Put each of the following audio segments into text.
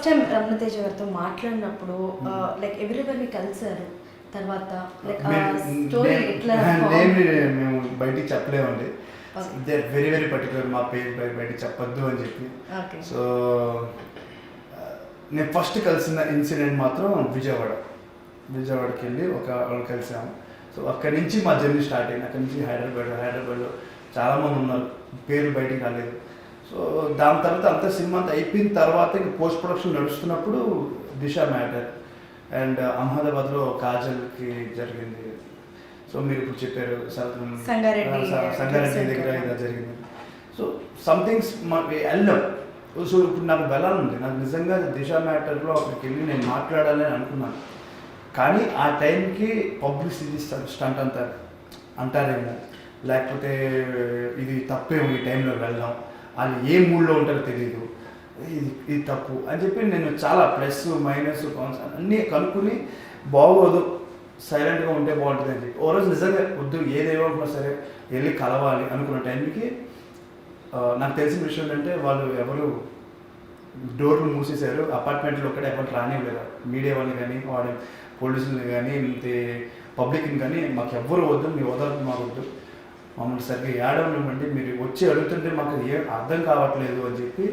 First time రమణతేజ గారితో మాట్లాడినప్పుడు like ఎవరెవరిని కలిసారు తర్వాత లైక్ స్టోరీ ఎట్లా మేము బయటికి చెప్పలేమండి. దే వెరీ వెరీ పర్టికులర్ మా పేరు బయ- బయటికి చెప్పొద్దు అని చెప్పి. సో నేను ఫస్ట్ కలిసిన ఇన్సిడెంట్ మాత్రం విజయవాడ. విజయవాడకి వెళ్ళి ఒక వాళ్ళు కలిసాము సో అక్కడి నుంచి మా జర్నీ స్టార్ట్ అయింది. అక్కడి నుంచి హైదరాబాద్ హైదరాబాద్లో చాలామంది ఉన్నారు. పేరు బయటికి రాలేదు. సో దాని తర్వాత అంత సినిమా అంతా అయిపోయిన తర్వాత ఇంక పోస్ట్ ప్రొడక్షన్ నడుస్తున్నప్పుడు దిశ మ్యాటర్. అండ్ అహ్మదాబాద్లో కాజల్కి జరిగింది. సో మీరు ఇప్పుడు చెప్పారు సంగారెడ్డి దగ్గర ఇలా జరిగింది. సో సంథింగ్స్ వెళ్ళాం. సో ఇప్పుడు నాకు వెళ్ళాలండి నాకు నిజంగా దిశ మ్యాటర్లో అక్కడికి వెళ్ళి నేను మాట్లాడాలని అనుకున్నాను. కానీ ఆ టైంకి పబ్లిసిటీ స్టంట్ అంటారు అంటారేమో. లేకపోతే ఇది తప్పేమో ఈ టైంలో వెళ్దాం. వాళ్ళు ఏ మూడ్లో ఉంటారో తెలియదు ఇది ఇది తప్పు అని చెప్పి నేను చాలా ప్లస్ మైనస్ కాన్స్ అన్నీ కనుక్కుని బాగోదు సైలెంట్గా ఉంటే బాగుంటుంది అని చెప్పి. ఓ రోజు నిజంగా వద్దు ఏదేమనుకున్నా సరే వెళ్ళి కలవాలి అనుకున్న టైంకి నాకు తెలిసిన విషయం ఏంటంటే వాళ్ళు ఎవరు డోర్లు మూసేశారు అపార్ట్మెంట్లో ఒక్కడే ఎవరు రానివ్వలేదు. మీడియా వాళ్ళని కానీ వాడి పోలీసులు కానీ పబ్లిక్ని కానీ మాకు ఎవ్వరు వద్దు మీ వదలకు మాకు వద్దు మమ్మల్ని సరిగ్గా ఏడవనివ్వండి. మీరు వచ్చి అడుగుతుంటే మాకు ఏం అర్థం కావట్లేదు అని చెప్పి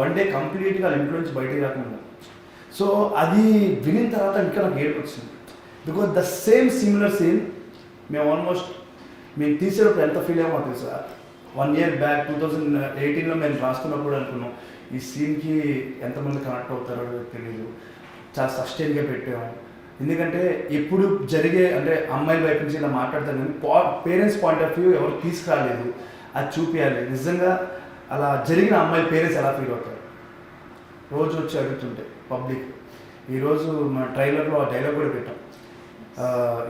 వన్ డే కంప్లీట్గా ఇంట్లో నుంచి బయటికి రాకుండా. సో అది వినిన తర్వాత ఇంకా నాకు ఏడుపు వచ్చింది. Because the same similar scene మేము ఆల్మోస్ట్ మేము తీసేటప్పుడు ఎంత ఫీల్ అయ్యామో తెలుసు? One year back two thousand ఎయిటీన్లో మేము రాస్తున్నప్పుడు అనుకున్నాం ఈ సీన్కి ఎంతమంది కనెక్ట్ అవుతారో తెలియదు. చాలా సస్టైన్గా పెట్టాము ఎందుకంటే ఎప్పుడు జరిగే అంటే అమ్మాయిల వైపు నుంచి ఇలా మాట్లాడతాను కానీ పేరెంట్స్ పాయింట్ ఆఫ్ వ్యూ ఎవరు తీసుకురాలేదు అది చూపించాలి నిజంగా అలా జరిగిన అమ్మాయి పేరెంట్స్ ఎలా ఫీల్ అవుతారు? రోజు వచ్చి అడుగుతుంటే పబ్లిక్ ఈరోజు మన ట్రైలర్లో ఆ డైలాగ్ కూడా పెట్టాం.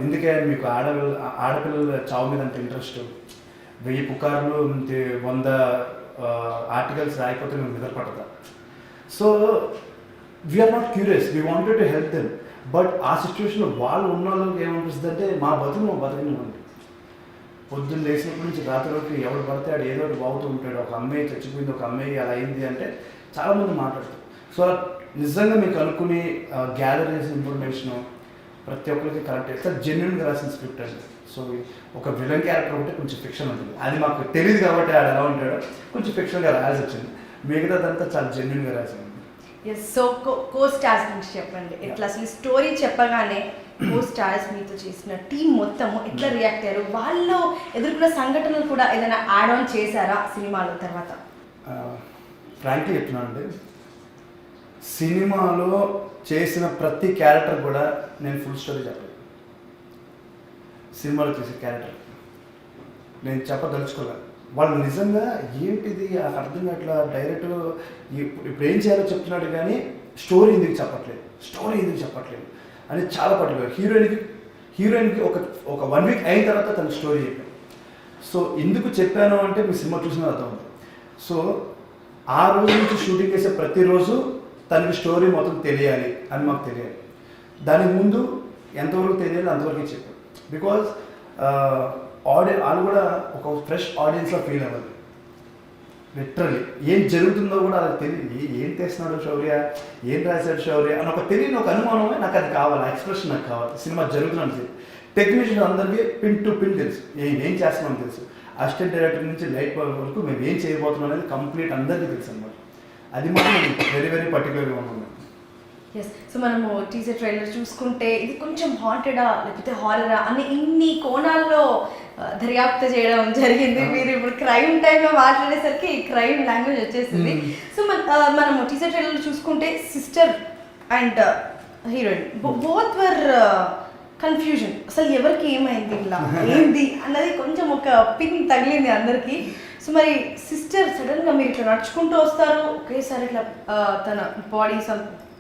ఎందుకే మీకు ఆడపిల్ల ఆడపిల్లల చావు మీద అంత ఇంట్రెస్ట్ వెయ్యి పుకార్లు వంద ఆర్టికల్స్ రాయిపోతే మేము నిద్రపడతా so we are not curious we wanted to help them but ఆ సిచ్యువేషన్లో వాళ్ళు ఉన్న వాళ్ళకి ఏమనిపిస్తుంది అంటే మా బతుకు మా బతుకునివ్వండి పొద్దున్న లేచినప్పటి నుంచి రాత్రి వరకు ఎవడు పడితే ఆడు ఏదో ఒకటి బాగుతూ ఉంటాడు. ఒక అమ్మాయి చచ్చిపోయింది ఒక అమ్మాయి అలా అయింది అంటే చాలామంది మాట్లాడతారు. సో నిజంగా మీకు అనుకుని గ్యాదర్ చేసిన ఇన్ఫర్మేషన్ ప్రతి ఒక్కరికి కరెక్ట్ చేస్తే జెన్యున్గా రాసిన స్క్రిప్ట్ అండి. సో ఒక విలన్ క్యారెక్టర్ ఉంటే కొంచెం ఫిక్షన్ ఉంటుంది. అది మాకు తెలియదు కాబట్టి ఆడు ఎలా ఉంటాడో కొంచెం ఫిక్షన్గా రాయాల్సి వచ్చింది. మిగతాదంతా చాలా జెన్యున్గా రాసింది. ఎస్ సో కో స్టార్స్ గురించి చెప్పండి. ఎట్లా అసలు స్టోరీ చెప్పగానే కో స్టార్స్ మీతో చేసిన టీం మొత్తము ఎట్లా రియాక్ట్ అయ్యారు? వాళ్ళు ఎదుర్కొన్న సంఘటనలు కూడా ఏదైనా యాడ్ ఆన్ చేశారా సినిమాలో తర్వాత? ఫ్రాంక్లీ చెప్తున్నాను అండి. సినిమాలో చేసిన ప్రతి క్యారెక్టర్ కూడా నేను ఫుల్ స్టోరీ చెప్పలేదు సినిమాలో చేసే క్యారెక్టర్ నేను చెప్పదలుచుకోలేదు వాళ్ళు నిజంగా ఏంటిది అర్థం అట్లా డైరెక్ట్ ఇప్పుడు ఏం చేయాలో చెప్తున్నాడు కానీ స్టోరీ ఎందుకు చెప్పట్లేదు? స్టోరీ ఎందుకు చెప్పట్లేదు? అని చాలా పర్టికులర్ హీరోయిన్కి హీరోయిన్కి ఒక ఒక వన్ వీక్ అయిన తర్వాత తన స్టోరీ చెప్పాను సో ఎందుకు చెప్పాను అంటే మీ సినిమా చూసిన అర్థం ఉంది. సో ఆ రోజు నుంచి షూటింగ్ చేసే ప్రతిరోజు తనకి స్టోరీ మొత్తం తెలియాలి అని మాకు తెలియాలి. దానికి ముందు ఎంతవరకు తెలియాలి అంతవరకు చెప్పాను బికాజ్ ఆడియన్ వాళ్ళు కూడా ఒక ఫ్రెష్ ఆడియన్స్లో ఫీల్ అవ్వాలి లిటరలీ ఏం జరుగుతుందో కూడా వాళ్ళకి తెలియదు ఏం చేస్తున్నాడు శౌర్య? ఏం రాశాడు శౌర్య? అని ఒక తెలియని ఒక అనుమానమే నాకు అది కావాలి. ఎక్స్ప్రెషన్ నాకు కావాలి. సినిమా జరుగుతుందని చెప్పి టెక్నీషియన్ అందరికీ పిన్ టు పిన్ తెలుసు. ఏం ఏం చేస్తున్నామని తెలుసు. అసిస్టెంట్ డైరెక్టర్ నుంచి లైట్ వరకు మేము ఏం చేయబోతున్నాం అనేది కంప్లీట్ అందరికీ తెలుసు అనమాట అది మాత్రం వెరీ వెరీ పర్టికులర్గా ఉంటుంది ఎస్ సో మనము టీజర్ ట్రైలర్ చూసుకుంటే ఇది కొంచెం హాంటెడా లేకపోతే హారరా అని ఇన్ని కోణాల్లో దర్యాప్తు చేయడం జరిగింది. మీరు ఇప్పుడు క్రైమ్ టైంలో మాట్లాడేసరికి క్రైమ్ లాంగ్వేజ్ వచ్చేసింది. సో మన మనము టీజర్ ట్రైలర్ చూసుకుంటే sister and heroine both were confusion అసలు ఎవరికి ఏమైంది ఇలా? ఏంది అన్నది కొంచెం ఒక పిన్ తగిలింది అందరికీ. సో మరి సిస్టర్ సడన్గా మీరు ఇట్లా నడుచుకుంటూ వస్తారు. ఒకేసారి ఇట్లా తన బాడీ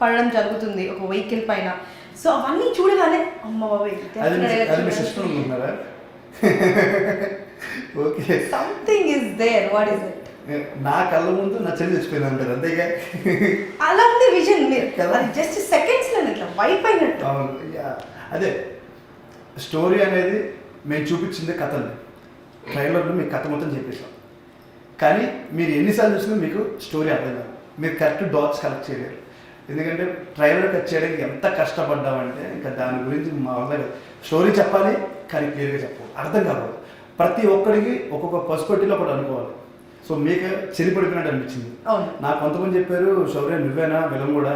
పడడం జరుగుతుంది ఒక వెహికల్ పైన. సో అవన్నీ చూడగానే అమ్మ okay. Something is there what is it నా కళ్ళ ముందు నా చెల్లి చచ్చిపోయింది అంటారు అంతేగా? అలా ఉంది విజన్? అది జస్ట్ సెకండ్స్లో ఇట్లా వైప్ అయినట్టు. అదే స్టోరీ అనేది మేము చూపించిందే కథని ట్రైలర్లో మీకు కథ మొత్తం చెప్పేసాం కానీ మీరు ఎన్నిసార్లు చూసినా మీకు స్టోరీ అర్థం కాదు. మీరు కరెక్ట్ డాట్స్ కలెక్ట్ చేయలేరు. ఎందుకంటే ట్రైలర్ కట్ చేయడానికి ఎంత కష్టపడ్డామంటే ఇంకా దాని గురించి మా వల్ల స్టోరీ చెప్పాలి కానీ క్లియర్గా చెప్పాలి అర్థం కాకూడదు. ప్రతి ఒక్కడికి ఒక్కొక్క పర్స్పెక్టివ్లో ఒకటి అనుకోవాలి. సో మీకు చెరిపడిపోయినట్టు అనిపించింది. నాకు కొంతమంది చెప్పారు శౌర్య నువ్వేనా? విలం కూడా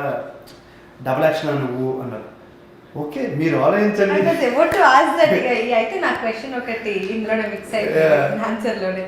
డబుల్ యాక్షన్ నువ్వు అన్నారు. ఓకే మీరు ఆలోచించండి. అయితే నా క్వశ్చన్ ఒకటి ఇందులోనే మిక్స్ అయిపోయింది ఆన్సర్లోనే.